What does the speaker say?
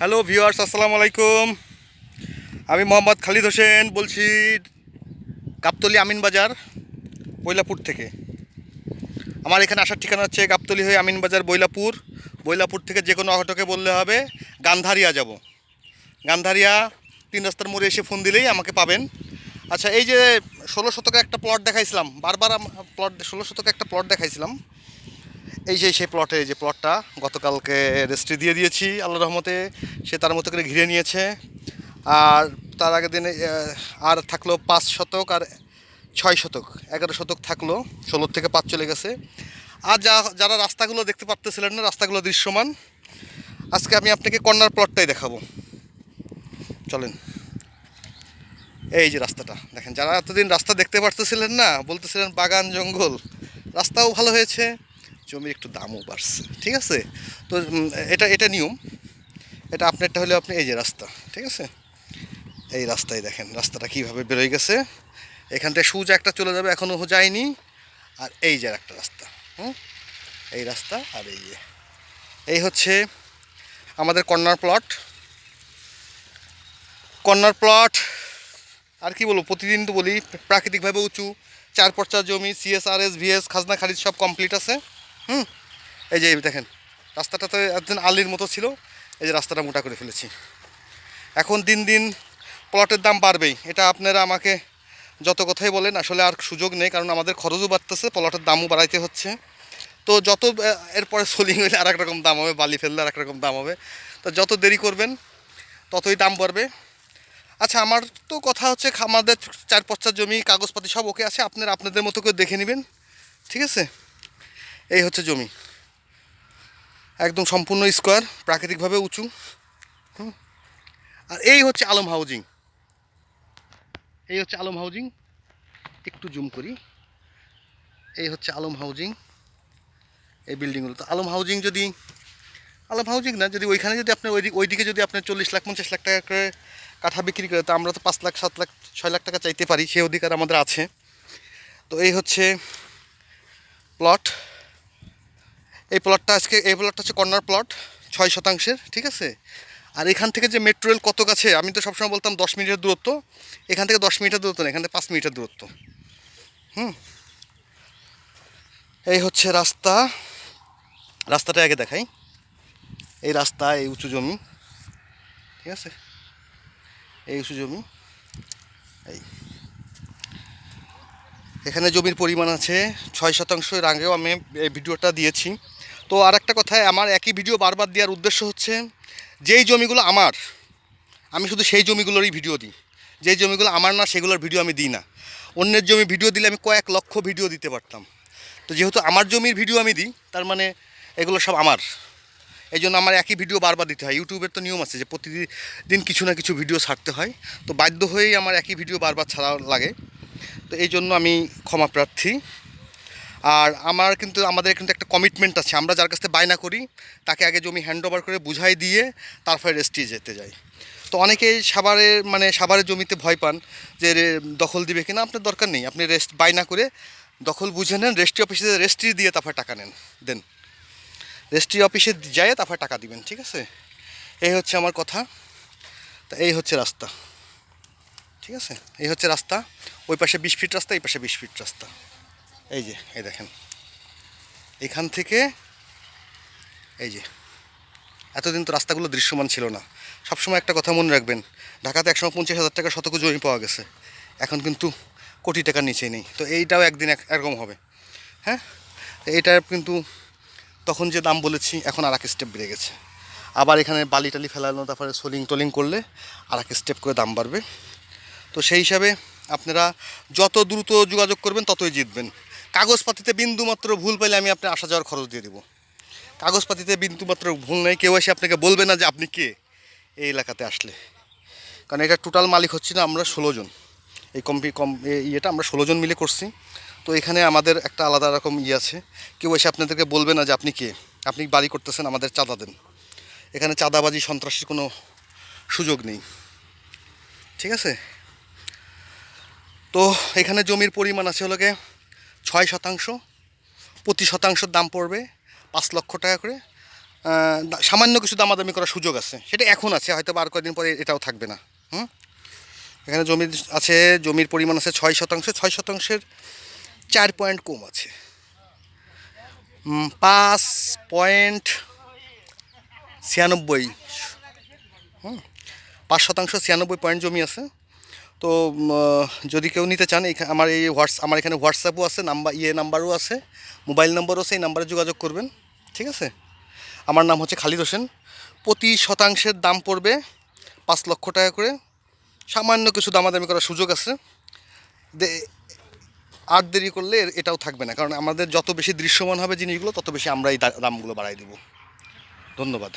Hello viewers, আসসালামু আলাইকুম। আমি মোহাম্মদ খালিদ হোসেন বলছি গাবতলি আমিন বাজার, বৈলাপুর থেকে। আমার এখানে আসার ঠিকানা হচ্ছে গাবতলি হয়ে আমিন বাজার, বৈলাপুর। বৈলাপুর থেকে যে কোনো অটোকে বললে হবে, গান্ধারিয়া যাব। গান্ধারিয়া তিন রাস্তার মোড়ে এসে ফোন দিলেই আমাকে পাবেন। আচ্ছা এই যে ষোলো শতকে একটা প্লট দেখাইছিলাম, বারবার প্লট ষোলো শতকে একটা প্লট দেখাইছিলাম। এই যে, সেই প্লটে যে প্লটটা গতকালকে রেজিস্ট্রি দিয়ে দিয়েছি আল্লাহ রহমতে, সে তার মতো করে ঘিরে নিয়েছে। আর তার আগের দিনে আর থাকল পাঁচ শতক আর ছয় শতক, এগারো শতক থাকল ষোলোর থেকে পাঁচ চলে গেছে। আর যা, যারা রাস্তাগুলো দেখতে পারতেছিলেন না, রাস্তাগুলো দৃশ্যমান, আজকে আমি আপনাকে কর্নার প্লটটাই দেখাবো। চলেন। এই যে রাস্তাটা, দেখেন, যারা এতদিন রাস্তা দেখতে পারতেছিলেন না, বলতেছিলেন বাগান, জঙ্গল, রাস্তাও ভালো হয়েছে। জমির একটু দামও বাড়ছে, ঠিক আছে? তো এটা এটা নিয়ম। এটা আপনারটা হলে আপনি এই যে রাস্তা, ঠিক আছে? এই রাস্তায় দেখেন, রাস্তাটা কীভাবে বেরোয় গেছে। এখান থেকে সোজা একটা চলে যাবে এখনও যায়নি। আর এই যে একটা রাস্তা, হুম? এই রাস্তা আর এই যে। এই হচ্ছে আমাদের কর্নার প্লট। কর্নার প্লট, আর কি বলব, প্রতিদিন তো বলি, প্রাকৃতিকভাবে উঁচু, চার পর্চা জমি সিএসআরএস ভিএস খাজনা, খারিজ সব কমপ্লিট আছে। হুম? এই যে দেখেন রাস্তাটা তো একদিন আলির মতো ছিল, এই যে রাস্তাটা মোটা করে ফেলেছি। এখন দিন দিন প্লটের দাম বাড়বেই। এটা আপনারা আমাকে যত কথাই বলেন, আসলে আর সুযোগ নেই, কারণ আমাদের খরচও বাড়তেছে, প্লটের দামও বাড়াইতে হচ্ছে। তো যত এরপরে সোলিং হইলে আর রকম দাম হবে, বালি ফেললে আর রকম দাম হবে। তো যত দেরি করবেন, ততই দাম বাড়বে। আচ্ছা আমার তো কথা হচ্ছে, আমাদের চার পশ্চাৎ জমি, কাগজপাতি সব ওকে আছে, আপনারা আপনাদের মতো করে দেখে নেবেন। ঠিক আছে? এই হচ্ছে জমি। একদম সম্পূর্ণ স্কোয়ার, প্রাকৃতিকভাবে উঁচু। হুম। আর এই হচ্ছে আলম হাউজিং। এই হচ্ছে আলম হাউজিং। একটু জুম করি। এই হচ্ছে আলম হাউজিং। এই বিল্ডিংগুলো। তো আলম হাউজিং যদি, আলম হাউজিং না, যদি ওইখানে যদি আপনার ওই ওইদিকে যদি আপনার চল্লিশ লাখ, পঞ্চাশ লাখ টাকা করে কাঠা বিক্রি করে, তো আমরা তো পাঁচ লাখ, সাত লাখ, ছয় লাখ টাকা চাইতে পারি, সে অধিকার আমাদের আছে। তো এই হচ্ছে প্লট এই প্লটটা আজকে, এই প্লটটা হচ্ছে কর্নার প্লট ছয় শতাংশের, ঠিক আছে? আর এখান থেকে যে মেট্রো রেল কত কাছে আমি তো সবসময় বলতাম দশ মিনিটের দূরত্ব, এখান থেকে দশ মিনিটের দূরত্ব না, এখান থেকে পাঁচ মিনিটের দূরত্ব। হুম? এই হচ্ছে রাস্তা। রাস্তাটা আগে দেখাই। এই রাস্তা, এই উঁচু জমি। ঠিক আছে? এই উঁচু জমি। এই। এখানে জমির পরিমাণ আছে। ছয় শতাংশ এর আগেও আমি এই ভিডিওটা দিয়েছি। তো আর একটা কথায় আমার একই ভিডিও বারবার দেওয়ার উদ্দেশ্য হচ্ছে, যেই জমিগুলো আমার, আমি শুধু সেই জমিগুলোরই ভিডিও দিই। যেই জমিগুলো আমার না, সেগুলোর ভিডিও আমি দিই না। অন্যের জমি ভিডিও দিলে আমি কয়েক লক্ষ ভিডিও দিতে পারতাম। তো যেহেতু আমার জমির ভিডিও আমি দিই, তার মানে এগুলো সব আমার। এই জন্য আমার একই ভিডিও বারবার দিতে হয়। ইউটিউবের তো নিয়ম আছে যে প্রতিদিন কিছু না কিছু ভিডিও ছাড়তে হয়। তো বাধ্য হয়েই আমার একই ভিডিও বারবার ছাড়া লাগে। তো এই জন্য আমি ক্ষমা প্রার্থী। আর আমার কিন্তু, আমাদের কিন্তু একটা কমিটমেন্ট আছে। আমরা যার কাছ বায়না করি, তাকে আগে জমি হ্যান্ড ওভার করে বুঝাই দিয়ে তারপরে রেস্ট্রি যেতে যাই। তো অনেকেই সাভারের মানে সাভারের জমিতে ভয় পান যে দখল দিবে কিনা, আপনার দরকার নেই। আপনি রেস্ট বায়না করে দখল বুঝে নেন রেস্ট্রি অফিসে রেস্ট্রি দিয়ে তারপরে টাকা নেন, দেন। রেজিস্ট্রি অফিসে যায় তারপরে টাকা দিবেন, ঠিক আছে? এই হচ্ছে আমার কথা। তা এই হচ্ছে রাস্তা, ঠিক আছে? এই হচ্ছে রাস্তা, ওই পাশে বিশ ফিট রাস্তা, এই পাশে বিশ ফিট রাস্তা। এই যে, এই দেখেন। এখান থেকে, এই যে, এতদিন তো রাস্তাগুলো দৃশ্যমান ছিল না। সবসময় একটা কথা মনে রাখবেন, ঢাকাতে একসময় পঞ্চাশ হাজার টাকা শতক জমি পাওয়া গেছে। এখন কিন্তু কোটি টাকার নিচে নেই। তো এইটাও একদিন এক- এরকম হবে। হ্যাঁ? তো এইটার কিন্তু তখন যে দাম বলেছি, এখন আর এক স্টেপ বেড়ে গেছে। আবার এখানে বালি টালি ফেলানো, তারপরে সোলিং টোলিং করলে আর এক স্টেপ করে দাম বাড়বে। তো সেই হিসাবে আপনারা যত দ্রুত যোগাযোগ করবেন, ততই জিতবেন। কাগজপাতিতে বিন্দুমাত্র ভুল পেলে আমি আপনার আসা যাওয়ার খরচ দিয়ে দেবো। কাগজপাতিতে বিন্দুমাত্র ভুল নেই, কেউ এসে আপনাকে বলবে না যে আপনি কে এই এলাকাতে আসলে। কারণ এটা টোটাল মালিক হচ্ছে না, আমরা ষোলো জন। এই কম্পি কম ইয়েটা আমরা ষোলো জন মিলে করছি। তো এখানে আমাদের একটা আলাদা রকম ইয়ে আছে। কেউ এসে আপনাদেরকে বলবে না যে আপনি কে? আপনি বাড়ি করতেছেন, আমাদের চাঁদা দেন। এখানে চাঁদাবাজি, সন্ত্রাসীর কোনো সুযোগ নেই। ঠিক আছে? তো এখানে জমির পরিমাণ আছে হলো গিয়ে ছয় শতাংশ প্রতি শতাংশের দাম পড়বে, পাঁচ লক্ষ টাকা করে। সামান্য কিছু দামাদামি করার সুযোগ আছে। সেটা এখন আছে, হয়তো আর কয়েকদিন পরে এটাও থাকবে না। হুম? এখানে জমির আছে, জমির পরিমাণ আছে ছয় শতাংশ। ছয় শতাংশের চার পয়েন্ট কম আছে। পাঁচ পয়েন্ট ছিয়ানব্বই। হুম? পাঁচ শতাংশ ছিয়ানব্বই পয়েন্ট জমি আছে। তো যদি কেউ নিতে চান আমার এই হোয়াটস, আমার এখানে হোয়াটসঅ্যাপও আছে, নাম্বার ইয়ে নাম্বারও আছে, মোবাইল নাম্বারও আছে, এই নাম্বারে যোগাযোগ করবেন, ঠিক আছে? আমার নাম হচ্ছে খালিদ হোসেন। প্রতি শতাংশের দাম পড়বে পাঁচ লক্ষ টাকা করে। সামান্য কিছু দামাদামি করার সুযোগ আছে। আর দেরি করলে এটাও থাকবে না। কারণ আমাদের যত বেশি দৃশ্যমান হবে জিনিসগুলো, তত বেশি আমরা এই দামগুলো বাড়াই দেবো। ধন্যবাদ।